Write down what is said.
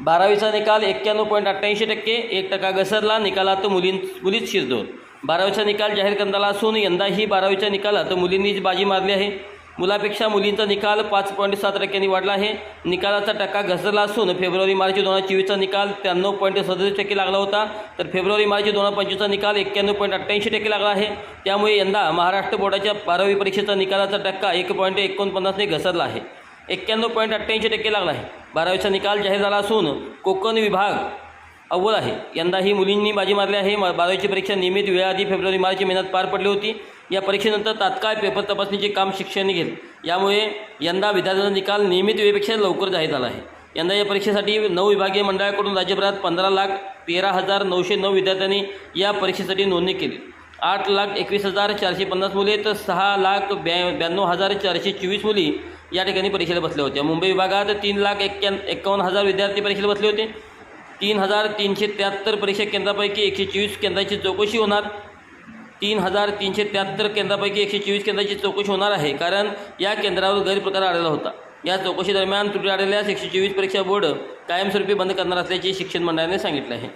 बारावीचा निकाल एक्क्याण्णव पॉईंट अठ्ठ्याऐंशी टक्के एक टक्का घसरला निकालात मुलीं मुलीच शिरतो बारावीचा निकाल जाहीर करण्यात आला असून यंदाही बारावीच्या निकालात मुलींनीच बाजी मारली आहे. मुलापेक्षा मुलींचा निकाल पाच पॉईंट सात टक्क्यांनी वाढला आहे. निकालाचा टक्का घसरला असून फेब्रुवारी मार्च दोन हजार चोवीसचा निकाल त्र्याण्णव पॉईंट सदतीस टक्के लागला होता. तर फेब्रुवारी मार्च दोन हजार पंचवीसचा निकाल एक्क्याण्णव पॉईंट अठ्ठ्याऐंशी टक्के लागला आहे. त्यामुळे यंदा महाराष्ट्र बोर्डाच्या बारावी परीक्षेचा निकालाचा टक्का एक पॉईंट एकोणपन्नासने घसरला आहे. एक्क्याण्णव पॉईंट अठ्ठ्याऐंशी टक्के लागला आहे. बारावीचा निकाल जाहीर झाला असून कोकण विभाग अव्वल आहे. यंदाही मुलींनी बाजी मारली आहे. बारावीची परीक्षा नियमित वेळाआधी फेब्रुवारी मार्च महिन्यात पार पडली होती. या परीक्षेनंतर तात्काळ पेपर तपासणीचे काम शिक्षण घेईल यामुळे यंदा विद्यार्थ्यांचा निकाल नियमित वेळेपेक्षा लवकर जाहीर झाला आहे. यंदा या परीक्षेसाठी नऊ विभागीय मंडळाकडून राज्यभरात पंधरा लाख तेरा हजार नऊशे नऊ विद्यार्थ्यांनी या परीक्षेसाठी नोंदणी केली. आठ लाख एकवीस हजार चारशे पन्नास मुले तर सहा लाख ब्या ब्याण्णव हजार चारशे चोवीस मुली या ठिकाणी परीक्षेला बसल्या होत्या मुंबई विभागात तीन लाख एक्क्या एक्कावन्न हजार विद्यार्थी परीक्षेला बसले होते. तीन हजार तीनशे त्र्याहत्तर परीक्षा केंद्रापैकी एकशे चोवीस केंद्राची चौकशी होणार. तीन हजार तीनशे त्र्याहत्तर केंद्रापैकी एकशे चोवीस केंद्राची चौकशी होणार आहे कारण या केंद्रावर गैरप्रकार आढळला होता. या चौकशी दरम्यान त्रुटी आढळल्यास एकशे चोवीस परीक्षा बोर्ड कायमस्वरूपी बंद करणार असल्याचे शिक्षण मंडळाने सांगितले आहे.